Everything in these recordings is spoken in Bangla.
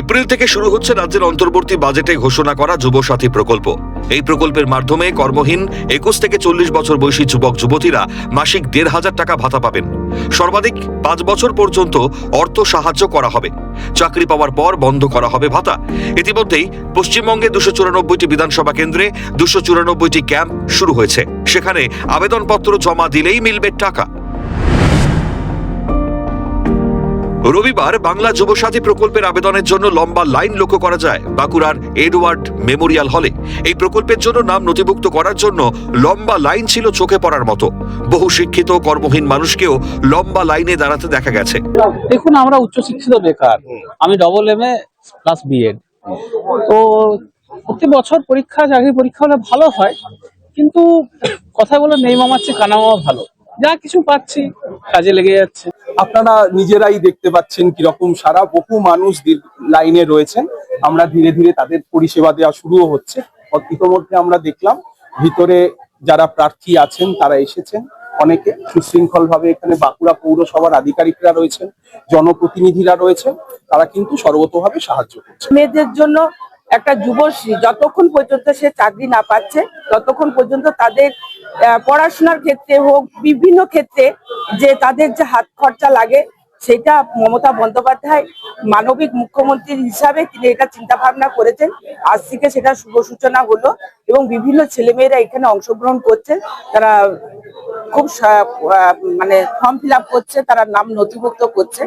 এপ্রিল থেকে শুরু হচ্ছে রাজ্যের অন্তর্বর্তী বাজেটে ঘোষণা করা যুবসাথী প্রকল্প। এই প্রকল্পের মাধ্যমে কর্মহীন একুশ থেকে চল্লিশ বছর বয়সী যুবক, যুবতীরা মাসিক দেড় হাজার টাকা ভাতা পাবেন। সর্বাধিক পাঁচ বছর পর্যন্ত অর্থ সাহায্য করা হবে। চাকরি পাওয়ার পর বন্ধ করা হবে ভাতা। ইতিমধ্যেই পশ্চিমবঙ্গে দুশো চুরানব্বইটি বিধানসভা কেন্দ্রে দুশো চুরানব্বইটি ক্যাম্প শুরু হয়েছে। সেখানে আবেদনপত্র জমা দিলেই মিলবে টাকা। রবিবার বাংলা যুবসাথী প্রকল্পের আবেদনের জন্য লম্বা লাইন লক্ষ্য করা যায় বাঁকুড়ার এডওয়ার্ড মেমোরিয়াল হলে। এই প্রকল্পের জন্য নাম নথিভুক্ত করার জন্য লম্বা লাইন ছিল চোখে পড়ার মতো। বহু শিক্ষিত কর্মহীন মানুষকেও লম্বা লাইনে দাঁড়াতে দেখা গেছে। দেখুন, আমরা উচ্চশিক্ষিত বেকার। আমি double M A plus B Ed তো প্রতি বছর পরীক্ষা, চাকরি পরীক্ষা হলে ভালো হয়, কিন্তু কথা বলে নেই মামার চেয়ে কানা মামা ভালো। যা কিছু পাচ্ছি কাজে লেগে যাচ্ছে। আপনারা নিজেরাই দেখতে পাচ্ছেন কীরকম সারা বহু মানুষ লাইনে রয়েছেন। আমরা ধীরে ধীরে তাদের পরিষেবা দেওয়া শুরুও হচ্ছে। ইতিমধ্যে আমরা দেখলাম ভিতরে যারা প্রার্থী আছেন তারা এসেছেন। অনেকে সুশৃঙ্খল ভাবে এখানে বাঁকুড়া পৌরসভার আধিকারিকরা রয়েছেন জনপ্রতিনিধিরা রয়েছেন তারা কিন্তু সর্বতভাবে সাহায্য করছে মেয়েদের জন্য একটা যুবশ্রী যতক্ষণ পর্যন্ত সে চাকরি না পাচ্ছে, ততক্ষণ পর্যন্ত তাদের পড়াশোনার ক্ষেত্রে হোক, বিভিন্ন ক্ষেত্রে যে তাদের যে হাত খরচা লাগে, সেটা মমতা বন্দ্যোপাধ্যায় মানবিক মুখ্যমন্ত্রী হিসাবে তিনি এটা চিন্তা ভাবনা করেছেন। আজ থেকে সেটা শুভ সূচনা হলো এবং বিভিন্ন ছেলেমেয়েরা এখানে অংশগ্রহণ করছে। তারা খুব মানে ফর্ম ফিল করছে, তারা নাম নথিভুক্ত করছে।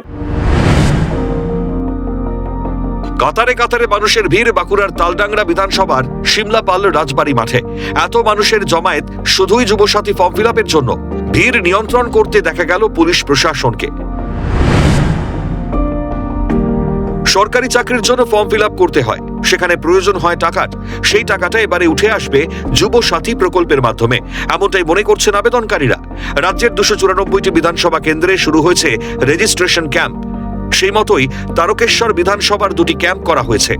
কাতারে কাতারে মানুষের ভিড় বাঁকুড়ার তালডাংরা বিধানসভার সিমলাপাল রাজবাড়ি মাঠে। এত মানুষের জমায়েত শুধুই যুবসাথী ফর্ম ফিল জন্য। ভিড় নিয়ন্ত্রণ করতে দেখা গেল পুলিশ প্রশাসনকে। সরকারি চাকরির জন্য ফর্ম ফিল করতে হয়। সেখানে প্রয়োজন হয় টাকার। সেই টাকাটা এবারে উঠে আসবে যুব সাথী প্রকল্পের মাধ্যমে। এমনটাই মনে করছেন আবেদনকারীরা। রাজ্যের দুশো চুরানব্বইটি বিধানসভা কেন্দ্রে শুরু হয়েছে রেজিস্ট্রেশন ক্যাম্প। সেই মতোই তারকেশ্বর বিধানসভার দুটি ক্যাম্প করা হয়েছে।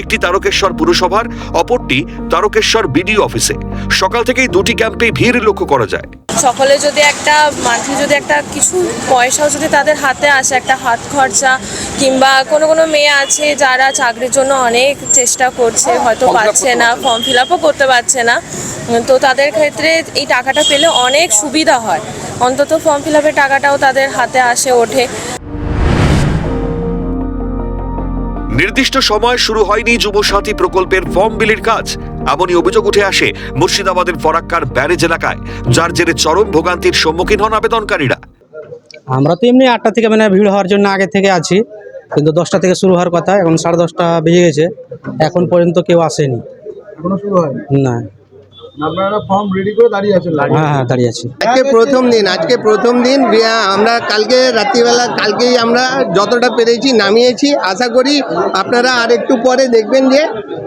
একটি তারকেশ্বর পুরসভার অপরটি তারকেশ্বর বিডিও অফিসে। সকাল থেকেই দুটি ক্যাম্পে ভিড় লক্ষ্য করা যায়। সকলে যদি একটা মান্থলি যদি একটা কিছু পয়সাও যদি তাদের হাতে আসে একটা হাত খরচা কিংবা কোনো কোনো মেয়ে আছে যারা চাকরির জন্য অনেক চেষ্টা করছে হয়তো পাচ্ছে না ফর্ম ফিল আপও করতে পারছে না তো তাদের ক্ষেত্রে এই টাকাটা পেলে অনেক সুবিধা হয়। অন্তত ফর্ম ফিল আপের টাকাটাও তাদের হাতে আসে ওঠে। নির্দিষ্ট সময় শুরু হয়নি যুবসাথী প্রকল্পের ফর্ম বিলির কাজ। এমনই অভিযোগ উঠে আসে মুর্শিদাবাদের ফরাক্কার ব্যারেজ এলাকায় যার জেরে চরম ভোগান্তির সম্মুখীন হন আবেদনকারীরা। আমরা তো এমনি আটটা থেকে মানে ভিড় হওয়ার জন্য আগে থেকে আছি কিন্তু দশটা থেকে শুরু হওয়ার কথা এখন সাড়ে দশটা বেজে গেছে এখন পর্যন্ত কেউ আসেনি। এখনও শুরু না। আপনারা ফর্ম রেডি করে দাঁড়িয়ে আছেন হ্যাঁ হ্যাঁ দাঁড়িয়ে আছি। আজকে প্রথম দিন আজকে প্রথম দিন আমরা কালকে রাত্রিবেলা কালকেই আমরা যতটা পেরেছি নামিয়েছি। আশা করি আপনারা আর একটু পরে দেখবেন যে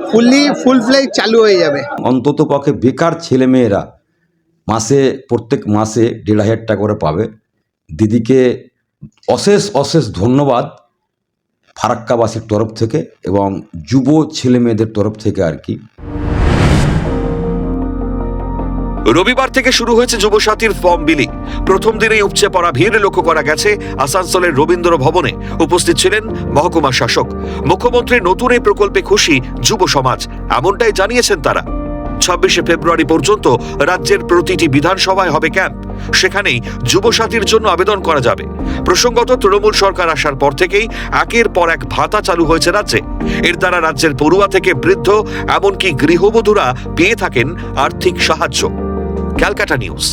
ফুললি ফুল ফ্লেজ চালু হয়ে যাবে। অন্তত পক্ষে বেকার ছেলেমেয়েরা মাসে প্রত্যেক মাসে দেড় হাজার টাকা করে পাবে। দিদিকে অশেষ অশেষ ধন্যবাদ ফারাক্কাবাসীর তরফ থেকে এবং যুব ছেলেমেয়েদের তরফ থেকে আর কি। রবিবার থেকে শুরু হয়েছে যুবসাথীর ফর্ম বিলি। প্রথম দিনেই উপচে পড়া ভিড় লক্ষ্য করা গেছে আসানসোলের রবীন্দ্র ভবনে। উপস্থিত ছিলেন মহকুমা শাসক। মুখ্যমন্ত্রীর নতুন এই প্রকল্পে খুশি যুব সমাজ, এমনটাই জানিয়েছেন তারা। ছাব্বিশে ফেব্রুয়ারি পর্যন্ত রাজ্যের প্রতিটি বিধানসভায় হবে ক্যাম্প। সেখানেই যুবসাথীর জন্য আবেদন করা যাবে। প্রসঙ্গত, তৃণমূল সরকার আসার পর থেকেই একের পর এক ভাতা চালু হয়েছে রাজ্যে। এর দ্বারা রাজ্যের পড়ুয়া থেকে বৃদ্ধ, এমনকি গৃহবধূরা পেয়ে থাকেন আর্থিক সাহায্য। ক্যালকাটা নিউজ